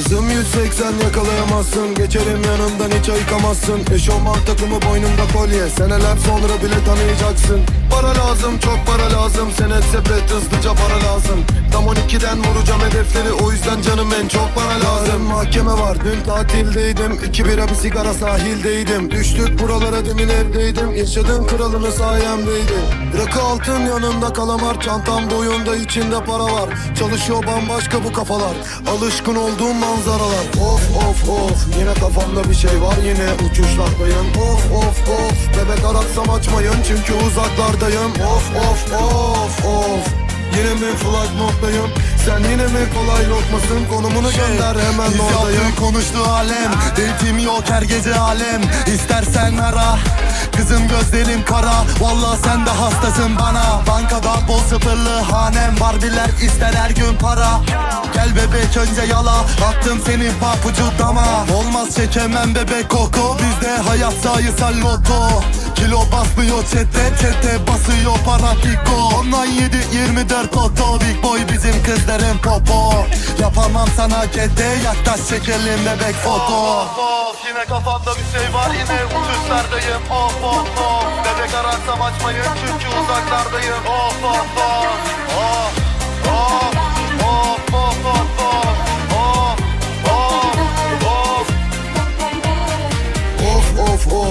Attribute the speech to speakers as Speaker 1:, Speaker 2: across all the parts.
Speaker 1: Hızım 180 yakalayamazsın. Geçerim yanından hiç ayıkamazsın. Eşofman takımı boynumda kolye. Seneler sonra bile tanıyacaksın. Para lazım çok para lazım. Senet sepet hızlıca para lazım 12'den vuracağım hedefleri. O yüzden canım en çok para lazım. Mahkeme var. Dün tatildeydim. İki bira bir sigara sahildeydim. Düştük buralara demin evdeydim. Yaşadığım kralını sayemdeydi. Rakı altın yanında kalamar Çantam boyunda içinde para var. Çalışıyor bambaşka bu kafalar. Alışkın olduğum manzaralar. Of of of. Yine kafamda bir şey var yine uçuşlardayım. Of of of. Bebek aratsam açmayın çünkü uzaklardayım. Of of of of Yine mi flight moddayım? Sen yine mi kolay lokmasın? Konumunu gönder hemen
Speaker 2: Biz
Speaker 1: oradayım
Speaker 2: yaptık konuştu alem. Date'im yok her gece alem. İstersen ara. Kızım gözlerim kara. Vallahi sen de hastasın bana. Bankada bol sıfırlı hanem Barbiler ister her gün para. Gel bebek önce yala. Attım senin papucu dama. Olmaz çekemem bebek koku. Bizde hayat sayısal loto. Kilo çete çete basıyor para piko Ondan 7 24 oto Big boy bizim kızların popo. Yapamam sana kete yaklaş çekelim bebek foto. Yine kafamda bir şey var yine uçuşlardayım. Of of of. Bebek ararsam açmayın çünkü uzaklardayım. Of of of Of. Of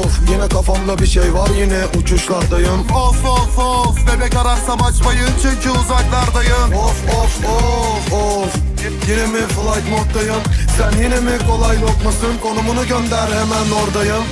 Speaker 2: Of
Speaker 1: Yine kafamda bir şey var yine uçuşlardayım.
Speaker 2: Of of of Bebek ararsam açmayın çünkü uzaklardayım.
Speaker 1: Of of of of Yine mi flight moddayım? Sen yine mi kolay lokmasın? Konumunu gönder hemen oradayım